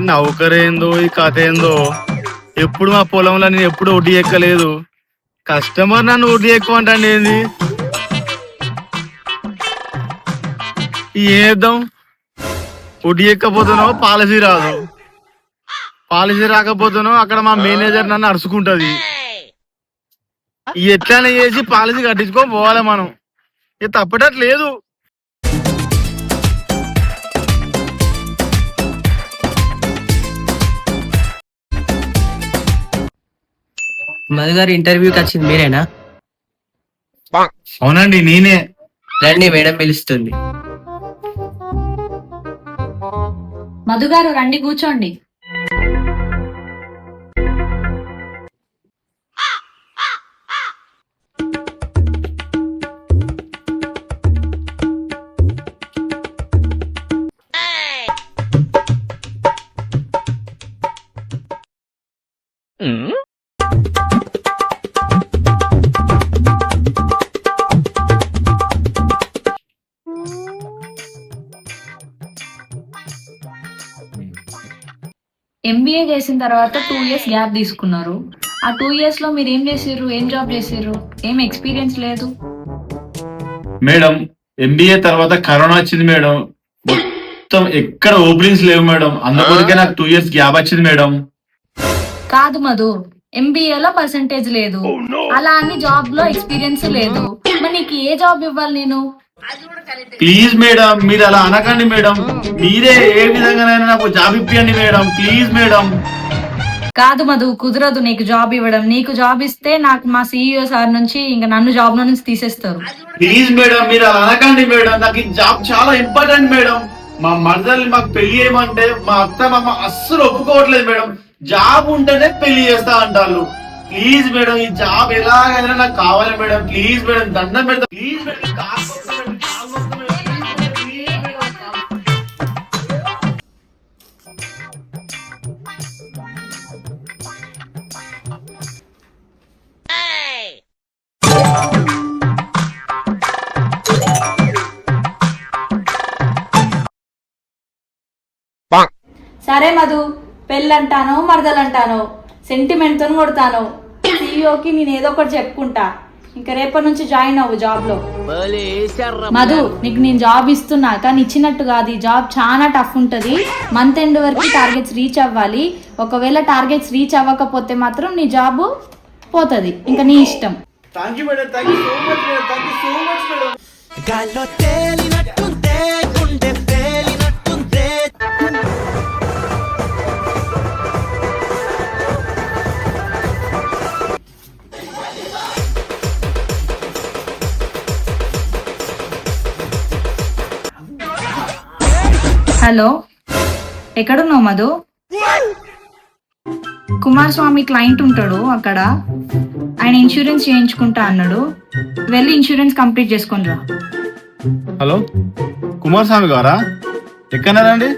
ఈ నౌకరేందో ఈ కథ ఏందో ఎప్పుడు మా పొలంలో నేను ఎప్పుడు వడ్డీ ఎక్కలేదు. కస్టమర్ నన్ను వడ్డీ ఎక్కువ అంటాండి ఏంది ఏద్దాం వడ్డీ ఎక్కపోతానో పాలసీ రాదు. పాలసీ రాకపోతానో అక్కడ మా మేనేజర్ నన్ను అరుచుకుంటది. ఈ ఎట్లనే చేసి పాలసీ కట్టించుకొని పోవాలి మనం. ఇది తప్పటట్లేదు మధు గారు ఇంటర్వ్యూకి వచ్చింది మీరేనా? అవునండి నేనే. రండి మేడం పిలుస్తుంది. మధు గారు రండి కూర్చోండి. ఎంబీఏ చేసిన తర్వాత టూ ఇయర్స్ గ్యాప్ తీసుకున్నారు. ఆ టూ ఇయర్స్లో మీరు ఏం చేసారు ఏం జాబ్ చేసారు ఏం ఎక్స్పీరియన్స్ లేదు? మేడం ఎంబీఏ తర్వాత కరోనా వచ్చింది మేడం. మొత్తం ఎక్కడ ఓపెనింగ్స్ లేవు మేడం. అందుకొరకే నాకు టూ ఇయర్స్ గ్యాప్ వచ్చింది మేడం. కాదు మధు ఎంబీఏ లో పర్సంటేజ్ లేదు. అలా అని జాబ్లో ఎక్స్పీరియన్స్ లేదు. మరి నీకు ఏ జాబ్ ఇవ్వాలి నేను? ప్లీజ్ మేడం మీరు అలా అనకండి మేడం. మీరే ఏ విధంగానైనా నాకు జాబ్ ఇప్పియండి మేడం. Please madam. కాదు మధు కుదరదు నీకు జాబ్ ఇవ్వడం. నీకు జాబ్ ఇస్తే నాకు మా సీఈఓ సార్ నుంచి ఇంకా నన్ను జాబ్లో నుంచి తీసేస్తారు. ప్లీజ్ మేడం మీరు అలా అనకండి మేడం. నాకు ఈ జాబ్ చాలా ఇంపార్టెంట్ మేడం. మా మరదల్ని మాకు పెళ్ళి చేయమంటే మా అత్త మామ అస్సలు ఒప్పుకోవట్లేదు మేడం. జాబ్ ఉంటేనే పెళ్ళి చేస్తా అంటారు ప్లీజ్ మేడం ఈ జాబ్ ఎలాగైనా నాకు కావాలి మేడం. ప్లీజ్ మేడం దండం పెడతా. ప్లీజ్ మేడం సరే మధు పెళ్ళంటాను మరదలంటాను సెంటిమెంట్తో కొడతాను. సీఈఓకి నేను ఏదో ఒకటి చెప్పుకుంటా. ఇంకా రేపటి నుంచి జాయిన్ అవ్వు జాబ్లో మధు నీకు నేను జాబ్ ఇస్తున్నా కానీ ఇచ్చినట్టు కాదు. ఈ జాబ్ చాలా టఫ్ ఉంటది. మంత్ ఎండ్ వరకు టార్గెట్స్ రీచ్ అవ్వాలి. ఒకవేళ టార్గెట్స్ రీచ్ అవ్వకపోతే మాత్రం నీ జాబ్ పోతది. ఇంకా నీ ఇష్టం. హలో. ఎక్కడున్నావు మధు? కుమారస్వామి క్లయింట్ ఉంటాడు అక్కడ. ఆయన ఇన్సూరెన్స్ చేయించుకుంటా అన్నాడు. వెళ్ళి ఇన్సూరెన్స్ కంప్లీట్ చేసుకొని రా. హలో? కుమారస్వామి గారా? ఎక్కడారండి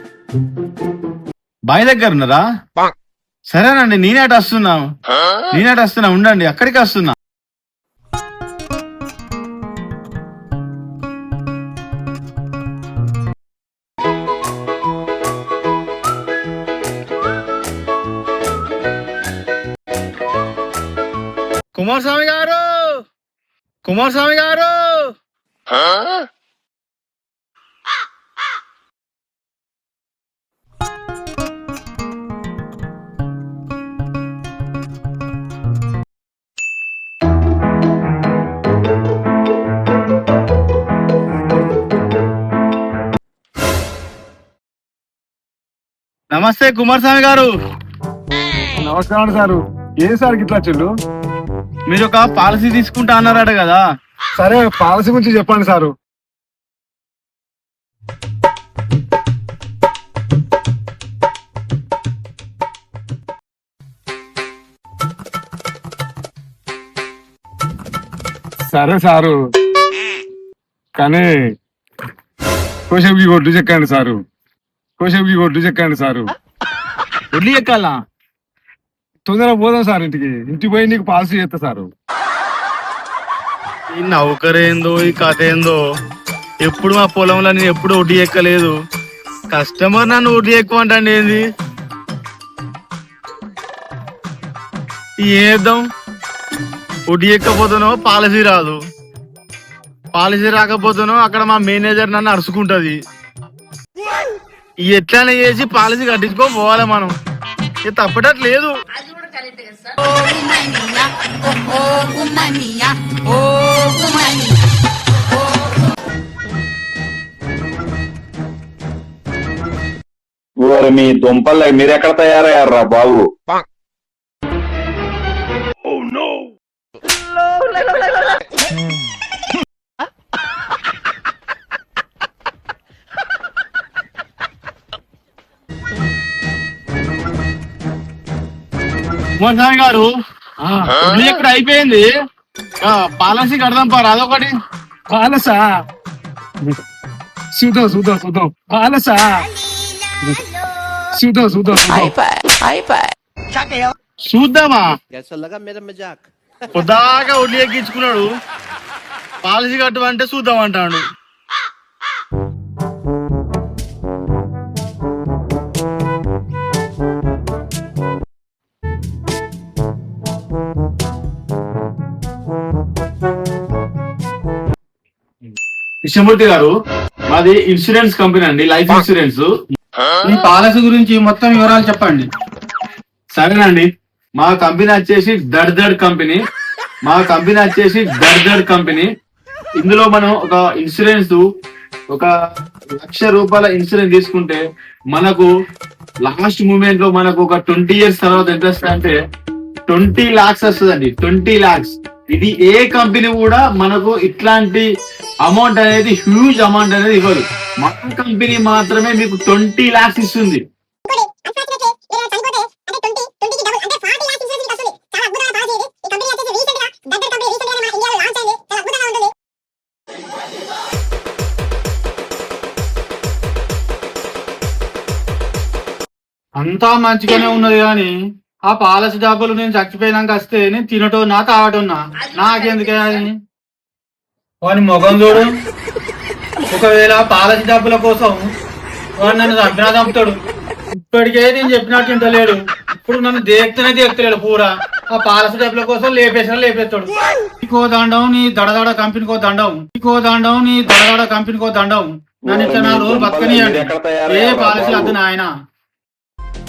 బాయ్ దగ్గర ఉన్నారా? సరేనండి నేనే అటు వస్తున్నా. నేనే అటు వస్తున్నా ఉండండి అక్కడికి వస్తున్నా. కుమారస్వామి గారు! కుమారస్వామి గారు! నమస్తే కుమారస్వామి గారు! నమస్కారం సారు. ఏం సార్ గిట్లా చెల్లు మీరు ఒక పాలసీ తీసుకుంటా అన్నారట కదా. సరే పాలసీ గురించి చెప్పండి సారు. సరే సారు. కానీ ఈ ఒడ్డు చెక్కండి సారు. ఈ ఒడ్డు చెక్కండి సారు. వడ్లీ ఎక్కాలా తొందరగా పోదాం సార్ ఇంటికి. ఇంటికి పోయి నీకు పాలసీ చేస్తా సారు. ఈ నౌకరేందో ఈ కథ ఏందో ఎప్పుడు మా పొలంలో నేను ఎప్పుడు ఒడ్డీ ఎక్కలేదు. కస్టమర్ నన్ను ఒడ్డీ ఎక్కువ అంటే ఏంది ఏద్దాం ఒడ్డీ ఎక్కపోతానో పాలసీ రాదు. పాలసీ రాకపోతేనో అక్కడ మా మేనేజర్ నన్ను అరుచుకుంటది ఎట్లానే చేసి పాలసీ కట్టించుకో పోవాలి మనం. ఇది తప్పటట్లేదు మీ దుంపలు మీరు ఎక్కడ తయారయ్యారా బాబు మోహన్ గారు. వడ్డీ ఎక్కడ అయిపోయింది? ఆ, పాలసీ కడదాం పారు అదొకటి. పాలసా? చూద్దాం చూద్దాం చూద్దాం పాలసా? చూద్దాం చూద్దాం చూద్దాం చూద్దామా? పొద్దాగా వడ్డీ ఎక్కించుకున్నాడు. పాలసీ కట్టమంటే చూద్దాం అంటాడు. కృష్ణమూర్తి గారు మాది ఇన్సూరెన్స్ కంపెనీ అండి లైఫ్ ఇన్సూరెన్స్. ఈ పాలసీ గురించి మొత్తం వివరాలు చెప్పండి. సరేనండి. మా కంపెనీ వచ్చేసి దడ్ దడ్ కంపెనీ. మా కంపెనీ వచ్చేసి దడ్ దడ్ కంపెనీ. ఇందులో మనం ఒక ఇన్సూరెన్స్ ఒక లక్ష రూపాయల ఇన్సూరెన్స్ తీసుకుంటే మనకు లాస్ట్ మూమెంట్లో మనకు ఒక ట్వంటీ ఇయర్స్ తర్వాత ఎంత వస్తుంది అంటే ట్వంటీ లాక్స్ వస్తుందండి ట్వంటీ లాక్స్. ఇది ఏ కంపెనీ కూడా మనకు ఇట్లాంటి అమౌంట్ అనేది హ్యూజ్ అమౌంట్ అనేది ఇవ్వదు. మన కంపెనీ మాత్రమే మీకు ట్వంటీ లాక్స్ ఇస్తుంది. అంతా మంచిగానే ఉన్నది కానీ ఆ పాలసీ డబ్బులు నేను చచ్చిపోయినాక వస్తే నేను తినటో నా తాగటోన్నా నాకెందుకే వాని మొగం చూడు. ఒకవేళ పాలసీ డబ్బుల కోసం వాడు నన్ను చంపినా చంపుతాడు. ఇప్పటికే నేను చెప్పినట్టు వింటలేడు. ఇప్పుడు నన్ను దేక్తనే దేక్తలేడు పూరా. ఆ పాలసీ డబ్బుల కోసం లేపేసినా లేపేస్తాడు. నీకో దండం నీ దడదడ కంపెనీకో దండం. నీకో దండం నీ దడదడ కంపెనీకో దండం. నన్ను ఇట్లా నా రోజు బతకనియండి. ఏ పాలసీ వద్దు నాయన.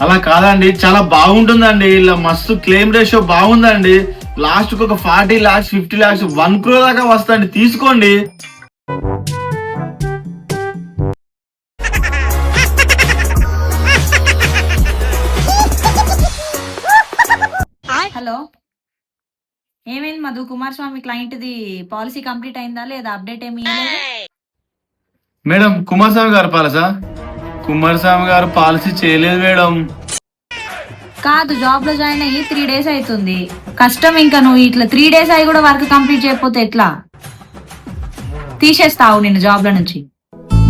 అలా కాదండి చాలా బాగుంటుందండి. ఇలా మస్తు క్లెయిమ్ రేషియో బాగుందండి. లాస్ట్ ఒక forty lakhs fifty lakhs one crore దాకా వస్తుంది తీసుకోండి. హలో ఏమైంది మధు? కుమారస్వామి క్లయింట్ది పాలసీ కంప్లీట్ అయిందా లేదా అప్డేట్ ఏమి? మేడం కుమారస్వామి గారు పాలసా? కుమారస్వామి గారు పాలసీ చేయలేదు మేడం. కాదు జాబ్లో జాయిన్ అయ్యి త్రీ డేస్ అవుతుంది కష్టం ఇంకా నువ్వు ఇట్లా త్రీ డేస్ అయి కూడా వర్క్ కంప్లీట్ చేయకపోతే ఎట్లా? తీసేస్తావు నేను జాబ్లో నుంచి.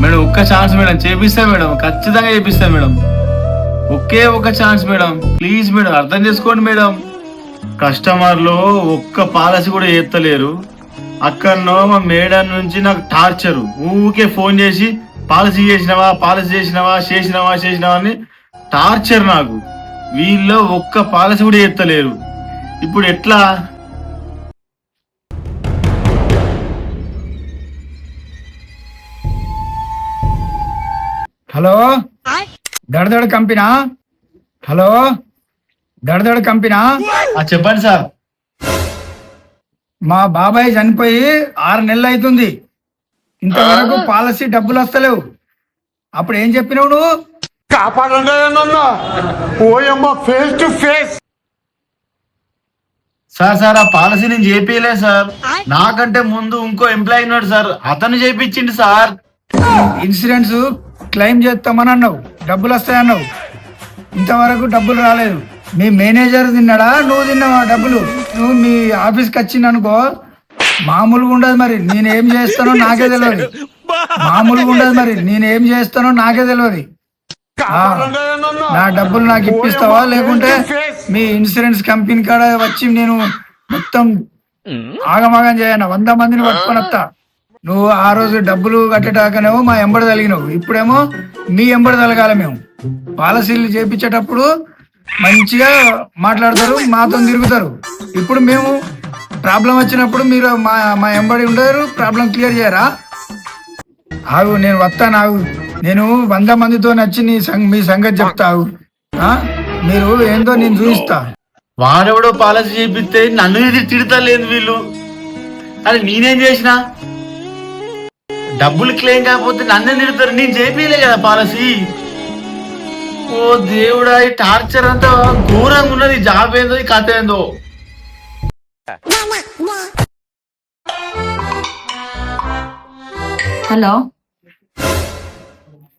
మేడం ఒక్క ఛాన్స్ మేడం. చేపిస్తా మేడం. ఖచ్చితంగా చేపిస్తా మేడం. ఒకే ఒక ఛాన్స్ మేడం. ప్లీజ్ మేడం అర్థం చేసుకోండి మేడం. కస్టమర్లు ఒక్క పాలసీ కూడా ఎత్తలేరు అక్కడనో మా మేడం నుంచి నాకు టార్చర్ ఊకే ఫోన్ చేసి పాలసీ చేసినావా? పాలసీ చేసినావా? చేసినావా? చేసినావా? అని టార్చర్ నాకు. వీళ్ళు ఒక్క పాలసీ కూడా చేస్తలేరు ఇప్పుడు ఎట్లా? హలో? దడదడ కంపెనా? హలో? దడదడ కంపెనా? ఆ, చెప్పండి సార్. మా బాబాయ్ చనిపోయి ఆరు నెలలు అవుతుంది ఇంతవరకు పాలసీ డబ్బులు వస్తలేవు. అప్పుడు ఏం చెప్పినావు నువ్వు? సార్ సార్ ఆ పాలసీ నేను చేపియలే సార్. నాకంటే ముందు ఇంకో ఎంప్లాయీ ఉన్నాడు సార్. అతను చేపించింది సార్. ఇన్సూరెన్స్ క్లెయిమ్ చేస్తామని అన్నావు. డబ్బులు వస్తాయన్నావు ఇంతవరకు డబ్బులు రాలేదు. మీ మేనేజర్ తిన్నాడా? నువ్వు తిన్నావా డబ్బులు? నువ్వు మీ ఆఫీస్కి వచ్చిందనుకో మామూలుగా ఉండదు మరి. నేనేం చేస్తానో నాకే తెలియదు మామూలుగా ఉండదు మరి. నేనేం చేస్తానో నాకే తెలియదు నా డబ్బులు నాకు ఇప్పిస్తావా? లేకుంటే మీ ఇన్సూరెన్స్ కంపెనీ కాడ వచ్చి నేను మొత్తం ఆగమాగం చేయను. వంద మందిని పట్టుకొని వస్తా నువ్వు ఆ రోజు డబ్బులు కట్టేటాకనేమో మా ఎంబడి తలిగినావు. ఇప్పుడేమో మీ ఎంబడి తలగాల మేము. పాలసీలు చేపించేటప్పుడు మంచిగా మాట్లాడతారు మాతో తిరుగుతారు. ఇప్పుడు మేము ప్రాబ్లం వచ్చినప్పుడు మీరు మా మా ఎంబడి ఉండరు ప్రాబ్లం క్లియర్ చేయరా? ఆగు నేను వస్తాను ఆగు. నేను వంద మందితో వచ్చి నీ సంగ మీ సంగతి చెప్తా ఆగు. ఆ? మీరు ఏందో నేను చూపిస్తా వాడెవడో పాలసీ చేపిస్తే నన్ను ఇది తిడతలేదు వీళ్ళు. అరే నేనేం చేసిన? డబ్బులు క్లెయిమ్ కాకపోతే నన్నే తిడతారు నేను చేపియలే కదా పాలసీ. ఓ దేవుడా ఈ టార్చర్ అంతా ఘోరంగా ఉన్నది జాబ్ ఏందో ఈ కథ ఏందో. హలో.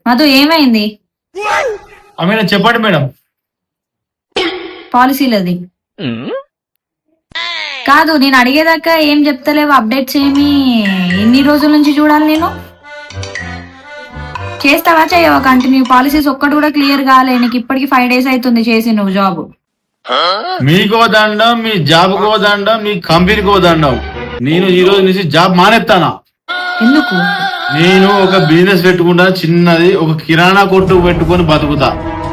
మధు ఏమైంది? చెప్పండి మేడం. పాలసీలది. కాదు నేను అడిగేదాకా ఏం చెప్తలేవు అప్డేట్స్ ఏమి ఎన్ని రోజుల నుంచి చూడాలి నేను? చేస్తావా చేయవా కంటిన్యూ? పాలసీస్ ఒక్కటి కూడా క్లియర్ కాలే. నీకు ఇప్పటికి ఫైవ్ డేస్ అవుతుంది చేసి నువ్వు జాబ్. మీకో దండం మీ జాబ్ కో దండం మీ కంపెనీకో దండం. నేను ఈ రోజు నుంచి జాబ్ మానేస్తానా ఎందుకు? నేను ఒక బిజినెస్ పెట్టుకుంటా చిన్నది ఒక కిరాణా కొట్టు పెట్టుకొని బతుకుతా.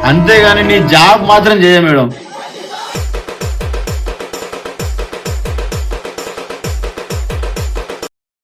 అంతేగాని నీ జాబ్ మాత్రం చేయ మేడం.